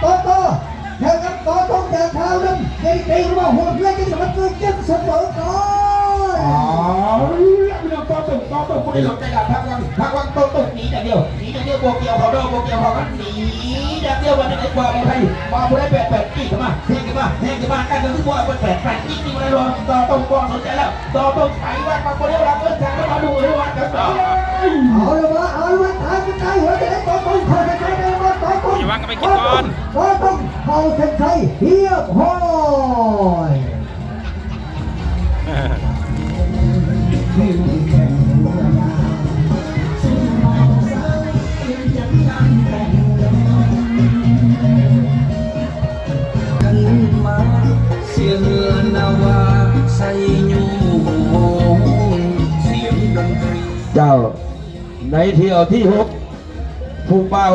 โตโตเจอกับโตโตจากข่านั้นเด็กเด็กว่าหัวเพื่อนที่สมัครเกินเจ็ดเสมอก่อนอ๋อพี่น้องต่อตุ่มต่อตุ่มไม่ได้สนใจกับพักวังพักวังต่อตุ่มหนีอย่เดียวหนีอย่เดียวโบกเกี่ยวเขาดอกโบกเกี่ยวเขากันหนีอย่เดียววันไหนกว่ามาไทยมาผู้ได้แปดแปดกี่ขึ้นมาเฮงขึ้นมาเฮงขึ้นมาการเงินที่บัวเป็นแปดแปดกี่กี่มาเลยรอต่อตุ่มกองสนใจแล้วต่อตุ่มไถว่ามาคนเดียวเราเกินทางแล้วมาดูเลยว่าจะต่อเอาละวะเอาละวะตายไปตายหัวจะได้โตโวางกันไปกินก่อนโตโตเข้าเส้นชัยเฮียบห้อยกันมาเสียงเรือนาวาใส่ยูโหเสียงดนตรีเจ้าในเที่ยวที่หกผู้เบา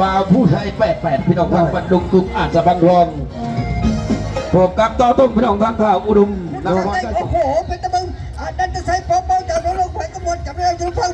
บาวผู้ไทยแปดแปดพี่น้องทางบันดุงตุกอาจจะบังรองพบกับต่อต้นพี่น้องทางข่าวอุดมนักเตะโอ้โหเป็นตะมึงอันนั้นจะใส่ปอมเบาจากน้องลงไปกระบวนจับได้ทุกฟัง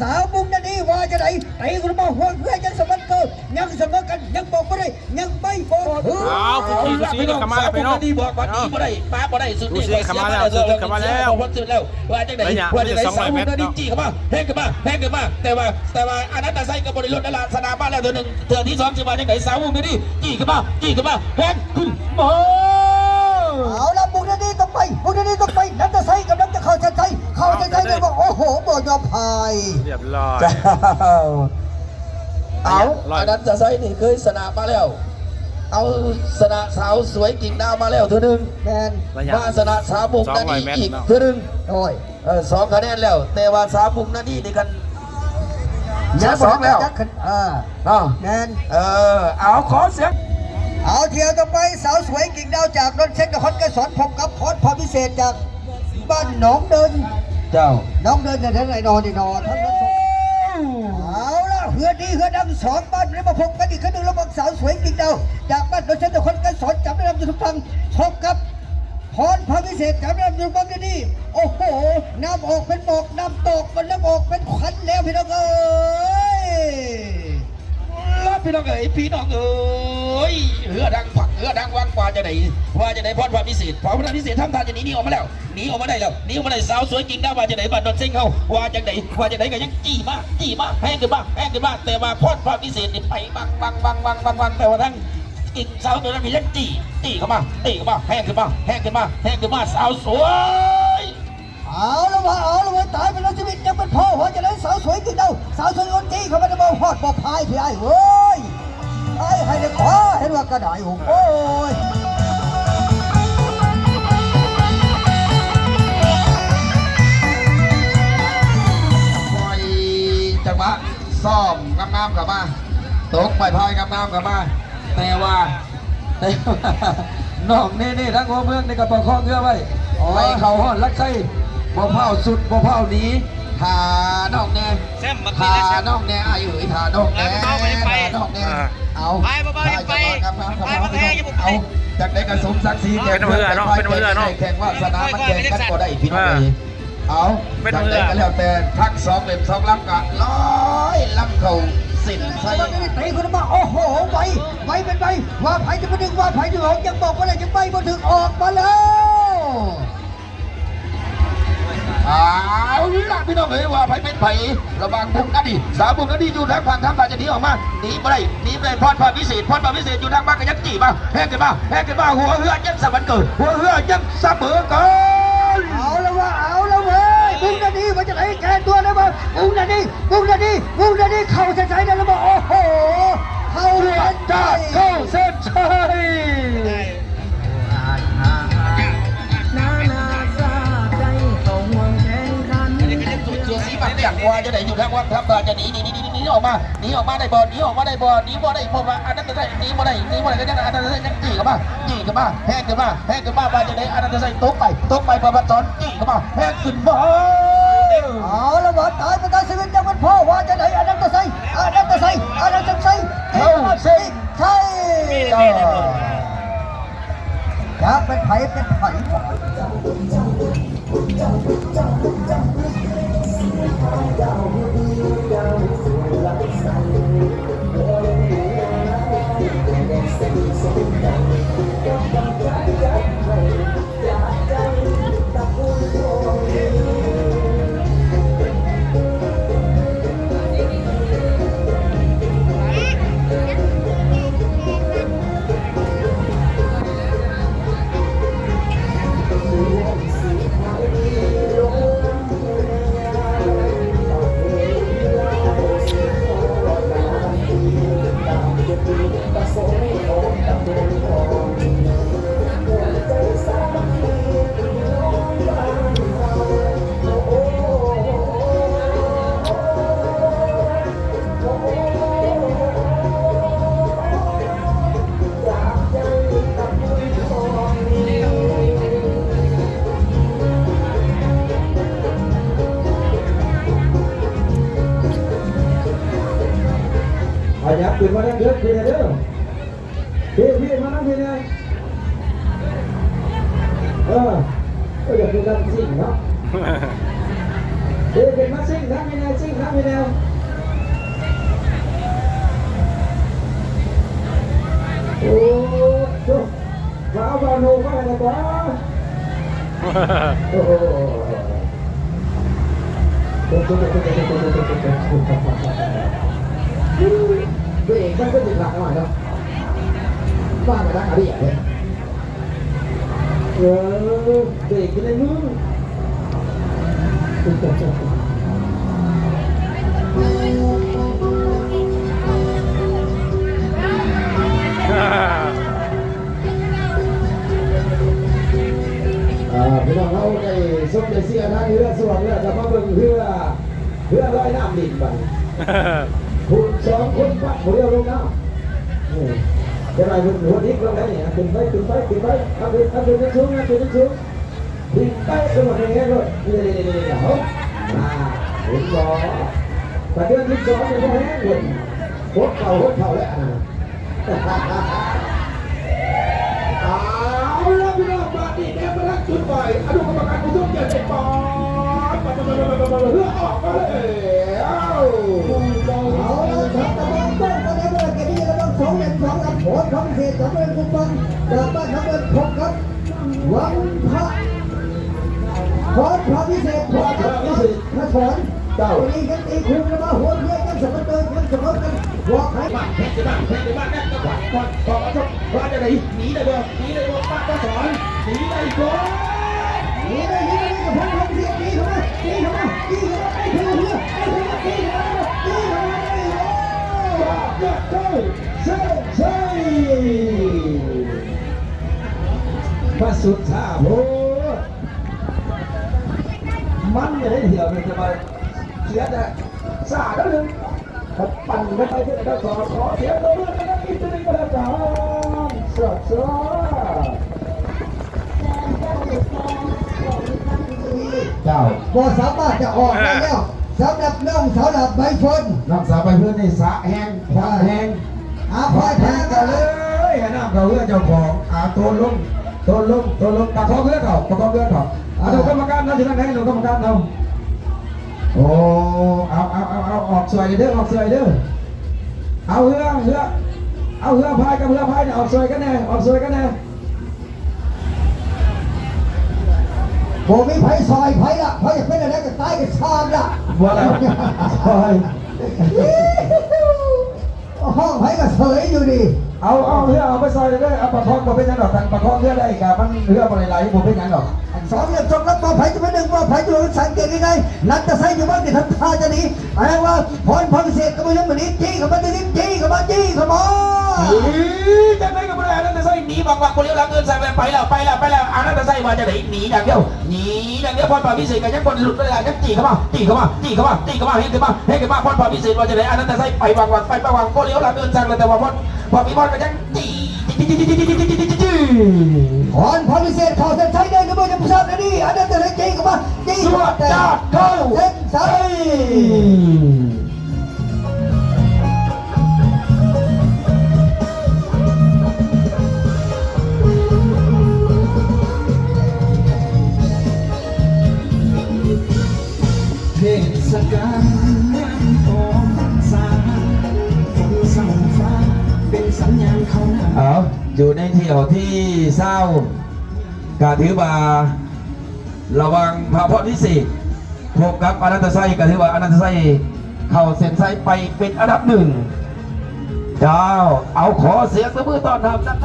สาวบุ้งนั่นนี่ว่าจะไหนไอ้คุณมาห่วงเพื่อยังสมันเกิดยังเสมอกันยังบอกไม่ได้ยังไม่บอกถึงเอาผู้ที่ดูสีนี่ขมาแล้วพี่น้องดีบอกว่าดีบ่ได้ป้าบ่ได้สุดดูสิขมาแล้วสุดขมาแล้วสุดแล้วว่าจังไหนระยะว่าจังไหนสองร้สาอวยบุ้เมงตรนั่นนี่จี้เข้ามาแทงขึ้นมาแทงขึ้นมาแต่ว่าแต่ว่าอันนั้นตาไซกับบริลุนนลาสนามบ้านแล้วเดือนหนึ่งเดือนที่สองจะมาจังไหนสาวบุ้งนั่นนี่จี้ขึ้นมาจี้ขึ้นมาแทงขึ้นมาเอาละบุ้งนั่นนี่ต้องไปบุ้งนั่นนี่ต้องไป เข้าใจใจเลยบอกโอ้โหบ่ยอมพายเรียบร้อยเอาอันนั้นจะใส่นี่เคยสนามมาแล้ว เอาสนามสาวสวยกิ่งดาวมาแล้วเท่านึงแมนระยะ มาสนามสาวบุกสองนั่นร้อยเมตรอีกเนาะ เท่านึงโอ้ยเออสองคะแนนแล้ว แต่ว่าสาวบุกนั่นนี่นี่กันชนะสองแล้วจักขึ้นอ่าเนาะแมนเออเอาขอเสียง เอาเที่ยวต่อไปสาวสวยกิ่งดาวจากนนท์เช็คนครกสอนพบกับพรพรพิเศษจากบ้านหนองเดิน เจ้า น้องเดินเนี่ยทั้งไหนนอนนี่นอนทั้งนั้นสองเอาละเฮือดีเฮือดังสองบ้านได้มาพบกันอีกครั้งหนึ่งแล้ว่างสาวสวยจริงเดาจากบ้านนนท์เช็คนคนกันสอนจับได้ลำทุกฟังพบกับพรพรพิเศษจับได้ลำทุกฟังที่นี่โอ้โหน้ำออกเป็นบอกน้ำตกมันน้ำออกเป็นควันแล้วพี่น้องเอ้ย ล้วพี่น้องเอ๋ยพี่น้องเอ๋ยเหือดังฝักเหือดังวังกว่าจะไหนว่าจะไหนพอดความพิเศษพอพระพิเศษทำทานจะหนีหนีออกมาแล้วหนีออกมาได้แล้วหนีออกมาได้สาวสวยกิ่งดาวว่าจะไหนบ้านนนเซ็งเขาว่าจะไหนว่าจะไหนก็ยังจี้มากจี้มากแพงขึ้นมากแพงขึ้นมากแต่ว่าพอดความพิเศษนี่ไปบังบังบังบังบังบังแต่ว่าทั้งกิ่งสาวตัวนั้นมียังจีจีเข้ามาตีเข้ามาแห้งขึ้นมาแห้งขึ้นมาแห้งขึ้นมาสาวสวย เอาละวะเอาละวะตายไปแล้วชีวิตยังเป็นพ่อหัวจะได้สาวสวยกิ่งดาวสาวสวยคนจีเขาไม่ได้มาหอดบ่พายพี่ไอ้เว้ยไอ้ให้ได้ขอเห็นว่ากระไดหงโอ้ยปล่อยจังหวะซ่อมงามๆกลับมาตกไปพายงามๆกลับมาแต่ว่าแต่ว่าน้องนี่นี่ทั้งหัวเมืองในกระเป๋าข้อเงือไว้ไปเข่าห้อนลักไส้ บ่เผาสุดบ่เผาหนีทาน้องแน่แซมบักทานี่นะแซมน้องแน่อายุทาน้องแน่แล้วก็ไม่ไปทาน้องแน่อ่าเอาไปบ่ๆอย่าไปครับครับไปบ่แพ้อย่าบ่ไปเอาจากได้กระสมศักดิ์ศรีแข่งเป็นมือเนาะเป็นมือเนาะแข่งว่าสนามมันแข่งกันก็ได้พี่น้องอ่าเอ๋ยเอาเป็นจากมือได้ก็แล้วแต่ทักสองเหลี่ยมสองลำกะร้อยลำเข่าสินใส่ไอ้ตีคนมาโอ้โหไวไวเป็นไวว่าไผ่จะมาดึงว่าไผ่จะออกยังบอกว่าอะไรยังไปมาถึงออกมาแล้ว เอาล่ะพี่น้องเอ๋ยว่าไผเป็นไผระวังบุกกันดิสาวบุกกันดิอยู่ทางฝั่งทางตาจะหนีออกมาหนีไม่ได้หนีไม่ได้พอดพอดพิเศษพอดพอดพิเศษอยู่ทางบ้านก็ยักจีมาแห้งกันมาแห้งกันมาหัวเหือยังสมันเกิดหัวเหือยังเสมอกันเอาละวะเอาละเว้ยบุ้งนาดีมันจะไหนแกตัวได้บ้างบุ้งนาดีบุ้งนาดีบุ้งนาดีเข้าใจใจได้แล้วบอกโอ้โหเข้าเรือหัวใจจ้าเข้าเส้นชัย สุดเสียสีบังอย่างว่าจะไหนอยู่ทางวัดทำบาจะหนีหนีหนีหนีออกมาหนีออกมาได้บ่หนีออกมาได้บ่หนีบ่ได้บ่มาอันนั้นจะได้หนีบ่ได้หนีบ่ได้ก็ยังอันนั้นจะได้ยังจีกันมาจีกันมาแห้งกันมาแห้งกันมาบาจะไหนอันนั้นจะได้ตกไปตกไปประพัดสอนจีกันมาแห้งขึ้นมาเอาละวะตายไปตายชีวิตยังเป็นพ่อว่าจะไหนอันนั้นจะใส่อันนั้นจะใส่อันนั้นจะใส่เข้าใส่ใช่จะเป็นไผ่เป็นไผ่ โนก็อะไรกว่าโอ้โหตัวเองก็เป็นหลักหน่อยเนาะบ้านกันนะอะไรอย่างเงี้ยเออเด็กกินอะไรนู้น ดินบังคุณสองคนปักเรือลงน้ำนี่จะได้เป็นหัวนิกลงได้เนี่ยขึ้นไปขึ้นไปขึ้นไปเอาขึ้นเอาขึ้นจะสูงนะขึ้นจะสูงขึ้นไปขึ้นมาอย่างเงี้ยเลยนี่นี่นี่นี่เอาอ่าเห็นบ่แต่เดือนที่สองยังไม่แห้งเลยหัวเข่าหัวเข่าแล้วอะเอาละพี่น้องมาดีแม่มาลักจุดบ่อยอนุกรรมการผู้ช่วยเจ็ดเจ็ดปอนด์เพื่อออกมาเลยเอาเอาละครับตะวันต้นตอนนี้เวันพระขอพระพิเศษขอพระพิเศษพระสอนเจ้าอีกันอีคุมแล้วมาหัวเยี่ยกันสมเติกันสมกันหัวใครบ้านแพทย์บ้านแพทย์บ้านแม่ก็ขวัญก่อนก่อนจบว่าจะไหนหนีได้บ่หนีได้บ่ป้าก็สอนหนีได้บ่หนีได้ เซ่เซ่พระสุดท้าโหมันจะได้เหี่ยวมันจะมาเสียแต่สาแล้วนึงถ้าปั่นไม่ไปที่ไหนก็สอขอเสียตัวเมื่อกันอีกตัวนึงก็แล้วกันสวัสดีเจ้าบ่สามารถจะออกได้แล้วสำหรับน้องสาวดับใบฝนน้ำสาวไปเพื่อนในสะแห้งสระแห้ง อาพอยแพ้กันเลเลยยน้ำเขาเพื่อเจ้าของอาตัวลงตัวลงตัวลงประคองเพื่อเขาประคองเพื่อเขาอาดูกรรมการนะที่นั่นไหนดูกรรมการเราโอ้เอาเอาเอาเอาออกสวยเด้อออกสวยเด้อเอาเรือเรือเอาเรือพายกับเรือพายเนี่ยออกสวยกันแน่ออกสวยกันแน่ผมมีไผ่ซอยไผ่ละไผ่จะเป็นอะไรก็ตายกันชามละบัวอะไรซอย ห้องไผ่ก็เสยอยู่ดีเอาเอาเรือเอาไปซอยเลยเอาปะทองบ่เป็นหยังดอกกันปะทองเรือได้กับมันเรือบ่ไหลๆบ่เป็นหยังดอก สองอย่างจบแล้วว่าไผ่จะเป็นหนึ่งว่าไผ่จะเป็นสังเกตยังไงนัดจะใส่อยู่บ้านที่ทำท่าจะหนีไอะไรว่าพรพังเศษก็ไม่รู้เหมันนี้จี้กับมันนี้จี้กับมันจี้กับมันจะไม่กับอะไรนั่นจะใส่หนีบางวันคนเลี้ยวหลังเงินใส่ไปแล้วไปแล้วไปแล้วอันนั้นจะใส่มาจะไหนหนีอย่างเดียวหนีอย่างเดียวพรพาพิเศษกันยังคนหลุดไปแล้วยังตีเข้ามาตีเข้ามาตีเข้ามาตีเข้ามาเฮ้ยขึ้นมาเฮ้ยขึ้นมาพรพาพิเศษมาจะไหนอันนั้นจะใส่ไปบางวันไปบางวันคนเลี้ยวหลังเงินใส่แต่ว่าพรพอมีพรกันยังตี ออนพอลิเซตขอเซนใช้ได้หรือไม่จะผู้ชายนี่อันนั้นจะเล่นเก่งกับว่าดีสุดยอดเข้าเซนใช้ ที่ยวที่เศร้าการถือว่าระวังพระพรที่สี่พบกับอนันตไซก็ถือว่าอนันตไซเข้าเส้นไซไปเป็นอันดับหนึ่งเจ้าเอาขอเสียงตบมือตอนรับดัง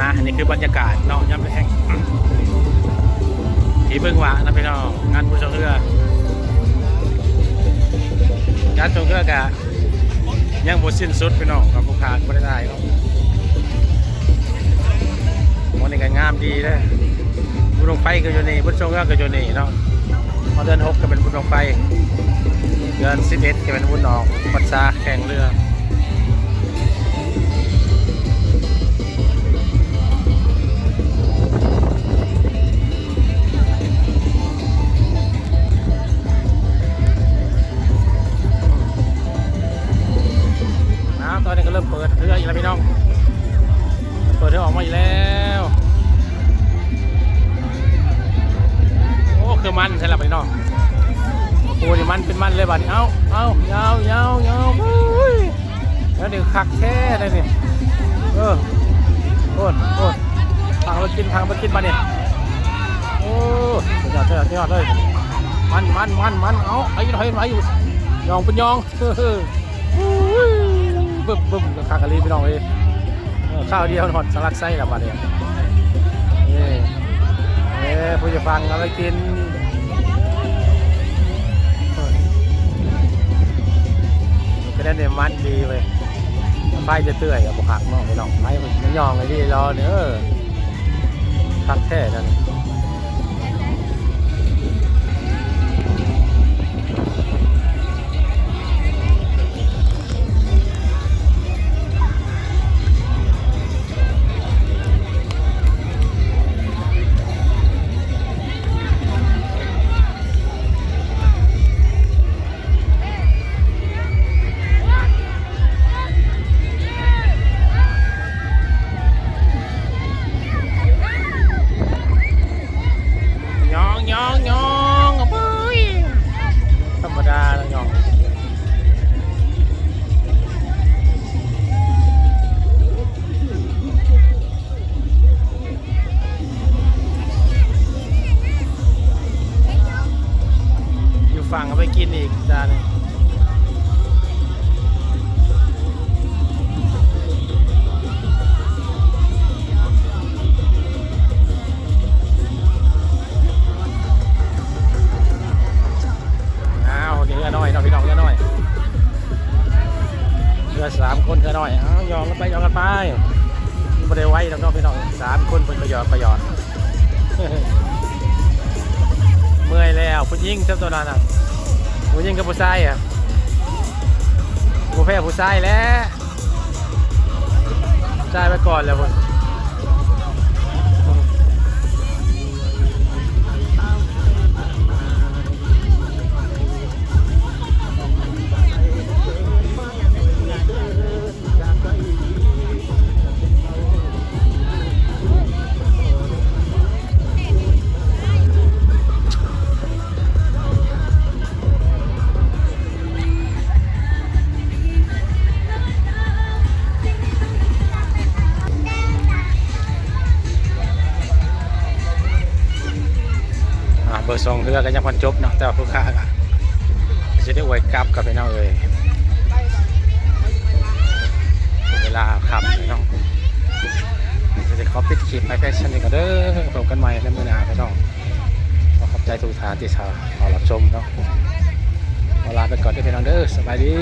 อะนนี้คือบรรยากาศเนาะย่ำแห้งที่เบิ่งว่านะพี่น้องงานผู้ชมเรืองานชมเรือกะยังบ่สิ้นสุดพี่น้องกับผู้ขาดบ่ได้ได้เน มันนี้ก็งามดีเลยบุญลงไฟก็อยู่นี่บุญชงเรือก็อยู่นี่เนาะพอเดือนหกก็เป็นบุญลงไฟ เดือนสิบเอ็ดก็เป็นบุญนองปัสสาแข่งเรือ มันใช่หรือพี่น้องโอ้นี่มันเป็นมันเลยบัดนี้เอ้าเอ้ายาวยาวยาวอุ้ยแล้วนี่คักแค่เลยนี่ยเออโอนโอนทางมากินทางมากินมาเนี่ยโอ้ยอดสุดยอดสุดยอดเลยมันมันมันมันเอาไอ้ยี่ห้อยมาอยู่ยองเป็นยองเฮ้อเฮ้ออุ้ยบึ้มบึ้มคากะลีพี่น้องเอ้ยเอข้าวเดียวหอดสลัดไส้ละบาดเนี่ยนี่เอ้ผู้จะฟังอาไปกิน ได้เนี่ยมันดีเว้ยไฟจะเตื่อยกับบุคักเนาะพี่ลองไฟมันยองเลยที่รอเนื้ออคักแท้นั่น สามคนเธอหน่อยอ้ายองกันไปยองกันไปไม่ได้ไว้แล้วเนาะพี่น้องสามคนเป็นประหยชน์ประหยชน์เมื่อยแล้วผู้ยิ่งเท่าตัวนั้นอะผู้ยิ่งกับผู้ชายอะผู้แพ้ผู้ชายแล้วผู้ชายไปก่อนแล้วพุ่น อ่าเบอสองเรือกันยังพันจบเนาะแต่ว่าผู้ค้าก็จะได้ไว้กลับกับพี่น้องเอ้ยเวลาขับพี่น้องจะได้ขอปิดคลิปไปแค่ชั้นนี้ก็เด้อพบกันใหม่ในมือหน้าพี่น้องขอขอบใจทุกท่านที่ชาขอรับชมเนาะขอลาไปก่อนด้วยพี่น้องเด้อสบายดี